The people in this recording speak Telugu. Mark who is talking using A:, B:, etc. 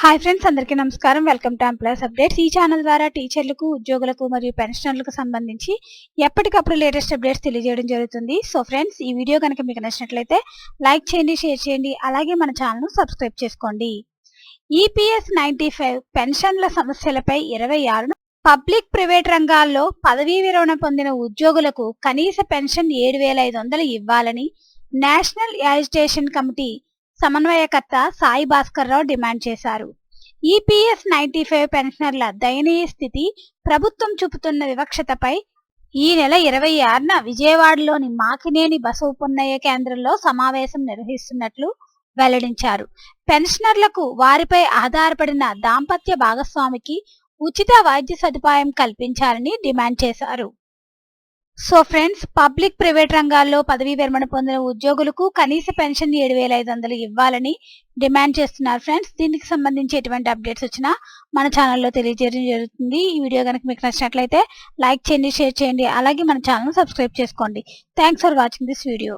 A: హాయ్ ఫ్రెండ్స్ అందరికీ నమస్కారం. వెల్కమ్ టు ప్లస్ అప్డేట్స్ ఈ ఛానల్ ద్వారా టీచర్లకు ఉద్యోగులకు మరియు పెన్షనర్లకు సంబంధించి ఎప్పటికప్పుడు లేటెస్ట్ అప్డేట్స్ తెలియజేయడం జరుగుతుంది. సో ఫ్రెండ్స్ ఈ వీడియో కనుక మీకు నచ్చినట్లయితే లైక్ చేయండి షేర్ చేయండి అలాగే మన ఛానల్ను సబ్స్క్రైబ్ చేసుకోండి. ఈపీఎస్ నైన్టీ ఫైవ్ పెన్షన్ల సమస్యలపై ఇరవై ఆరును పబ్లిక్ ప్రైవేట్ రంగాల్లో పదవీ విరమణ పొందిన ఉద్యోగులకు కనీస పెన్షన్ ఏడు వేల ఐదు వందలు ఇవ్వాలని నేషనల్ యాజిటేషన్ కమిటీ సమన్వయకర్త సాయి భాస్కర్ రావు డిమాండ్ చేశారు. ఈపీఎస్ నైన్టీ ఫైవ్ పెన్షనర్ల దయనీయ స్థితి ప్రభుత్వం చూపుతున్న వివక్షతపై ఈ నెల ఇరవై ఆరున విజయవాడలోని మాకినేని బసవపున్నయ్య కేంద్రంలో సమావేశం నిర్వహిస్తున్నట్లు వెల్లడించారు. పెన్షనర్లకు వారిపై ఆధారపడిన దాంపత్య భాగస్వామికి ఉచిత వైద్య సదుపాయం కల్పించాలని డిమాండ్ చేశారు. సో ఫ్రెండ్స్ పబ్లిక్ ప్రైవేట్ రంగాల్లో పదవీ విరమణ పొందిన ఉద్యోగులకు కనీస పెన్షన్ ఏడు వేల ఐదు వందలు ఇవ్వాలని డిమాండ్ చేస్తున్నారు ఫ్రెండ్స్. దీనికి సంబంధించి ఎటువంటి అప్డేట్స్ వచ్చినా మన ఛానల్లో తెలియజేయడం జరుగుతుంది. ఈ వీడియో కనుక మీకు నచ్చినట్లయితే లైక్ చేయండి షేర్ చేయండి. అలాగే మన ఛానల్ సబ్స్క్రైబ్ చేసుకోండి. Thanks for watching this video.